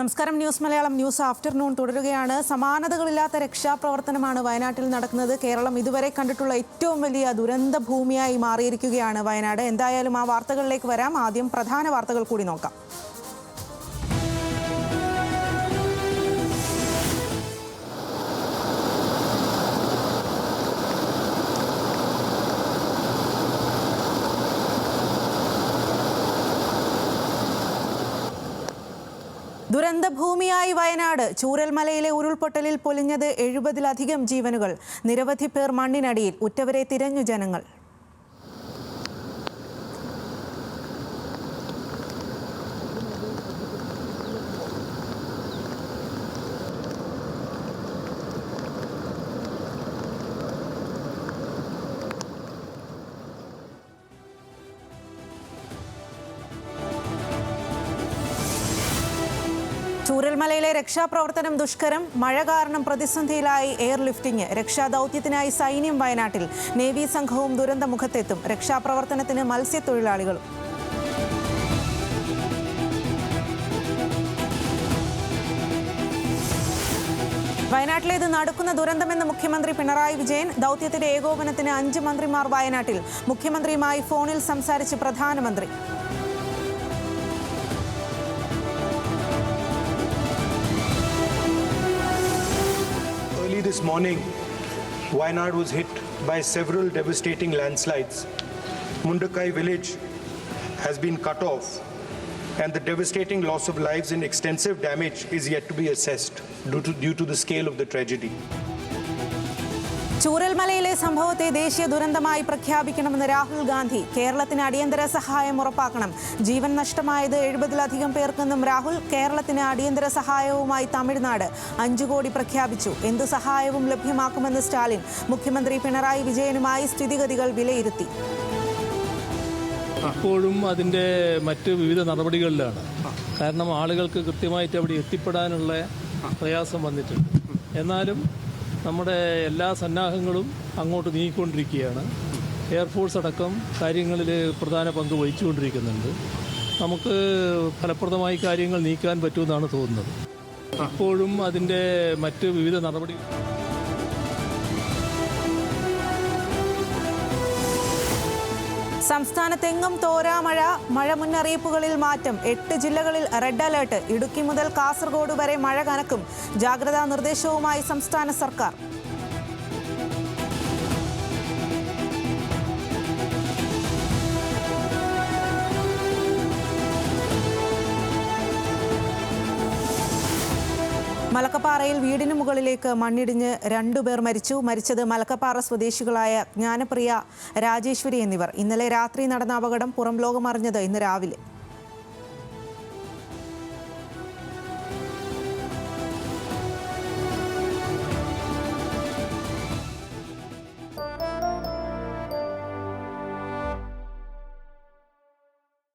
നമസ്കാരം. News Malayalam news afternoon തുടരുകയാണ്. സമാനതകളില്ലാത്ത രക്ഷാപ്രവർത്തനമാണ് വയനാട്ടിൽ നടക്കുന്നത്. കേരളം ഇതുവരെ കണ്ടിട്ടുള്ള ഏറ്റവും വലിയ ദുരന്ത ഭൂമിയായി മാറിയിരിക്കുകയാണ് വയനാട്. എന്തായാലും ആ വാർത്തകളിലേക്ക് വരാം. ആദ്യം പ്രധാന വാർത്തകൾ കൂടി നോക്കാം. ദുരന്തഭൂമിയായി വയനാട്. ചൂരൽമലയിലെ ഉരുൾപൊട്ടലിൽ പൊലിഞ്ഞത് എഴുപതിലധികം ജീവനുകൾ. നിരവധി പേർ മണ്ണിനടിയിൽ. ഉറ്റവരെ തിരഞ്ഞു ജനങ്ങൾ. ചൂരൽമലയിലെ രക്ഷാപ്രവർത്തനം ദുഷ്കരം മഴ കാരണം പ്രതിസന്ധിയിലായി എയർലിഫ്റ്റിംഗ് രക്ഷാദൗത്യത്തിനായി സൈന്യം വയനാട്ടിൽ നേവി സംഘവും ദുരന്തമുഖത്തെത്തും രക്ഷാപ്രവർത്തനത്തിന് മത്സ്യത്തൊഴിലാളികളും. വയനാട്ടിലേത് നടക്കുന്ന ദുരന്തമെന്ന് മുഖ്യമന്ത്രി പിണറായി വിജയൻ ദൗത്യത്തിന്റെ ഏകോപനത്തിന് അഞ്ച് മന്ത്രിമാർ വയനാട്ടിൽ മുഖ്യമന്ത്രിയുമായി ഫോണിൽ സംസാരിച്ച് പ്രധാനമന്ത്രി. This morning, Wayanad was hit by several devastating landslides. Mundakai village has been cut off, and the devastating loss of lives and extensive damage is yet to be assessed due to, due to the scale of the tragedy. ചൂരൽമലയിലെ സംഭവത്തെ ദേശീയ ദുരന്തമായി പ്രഖ്യാപിക്കണമെന്ന് രാഹുൽ ഗാന്ധി കേരളത്തിന് അടിയന്തര സഹായം ഉറപ്പാക്കണം. ജീവൻ നഷ്ടമായത് എഴുപതിലധികം പേർക്കെന്നും രാഹുൽ കേരളത്തിന് അടിയന്തര സഹായവുമായി തമിഴ്നാട് അഞ്ചു കോടി പ്രഖ്യാപിച്ചു. എന്ത് സഹായവും ലഭ്യമാക്കുമെന്ന് സ്റ്റാലിൻ മുഖ്യമന്ത്രി പിണറായി വിജയനുമായി സ്ഥിതിഗതികൾ വിലയിരുത്തി. അപ്പോഴും അതിന്റെ മറ്റ് വിവിധ നടപടികളിലാണ്. കാരണം ആളുകൾക്ക് കൃത്യമായിട്ട് അവിടെ എത്തിപ്പെടാനുള്ള പ്രയാസം വന്നിട്ടുണ്ട്. എന്നാലും നമ്മുടെ എല്ലാ സന്നാഹങ്ങളും അങ്ങോട്ട് നീങ്ങിക്കൊണ്ടിരിക്കുകയാണ്. എയർഫോഴ്സ് അടക്കം കാര്യങ്ങളിൽ പ്രധാന പങ്ക് വഹിച്ചുകൊണ്ടിരിക്കുന്നുണ്ട്. നമുക്ക് ഫലപ്രദമായി കാര്യങ്ങൾ നീക്കാൻ പറ്റുമെന്നാണ് തോന്നുന്നത്. അപ്പോഴും അതിന്റെ മറ്റ് വിവിധ നടപടി സംസ്ഥാനത്തെങ്ങും തോരാമഴ മഴ മുന്നറിയിപ്പുകളിൽ മാറ്റം. എട്ട് ജില്ലകളിൽ റെഡ് അലേർട്ട്. ഇടുക്കി മുതൽ കാസർഗോഡ് വരെ മഴ കനക്കും. ജാഗ്രതാ നിർദ്ദേശവുമായി സംസ്ഥാന സർക്കാർ. മലക്കപ്പാറയിൽ വീടിന് മുകളിലേക്ക് മണ്ണിടിഞ്ഞ് രണ്ടുപേർ മരിച്ചു. മരിച്ചത് മലക്കപ്പാറ സ്വദേശികളായ ജ്ഞാനപ്രിയ രാജേശ്വരി എന്നിവർ. ഇന്നലെ രാത്രി നടന്ന അപകടം പുറം ലോകമറിഞ്ഞത് ഇന്ന് രാവിലെ.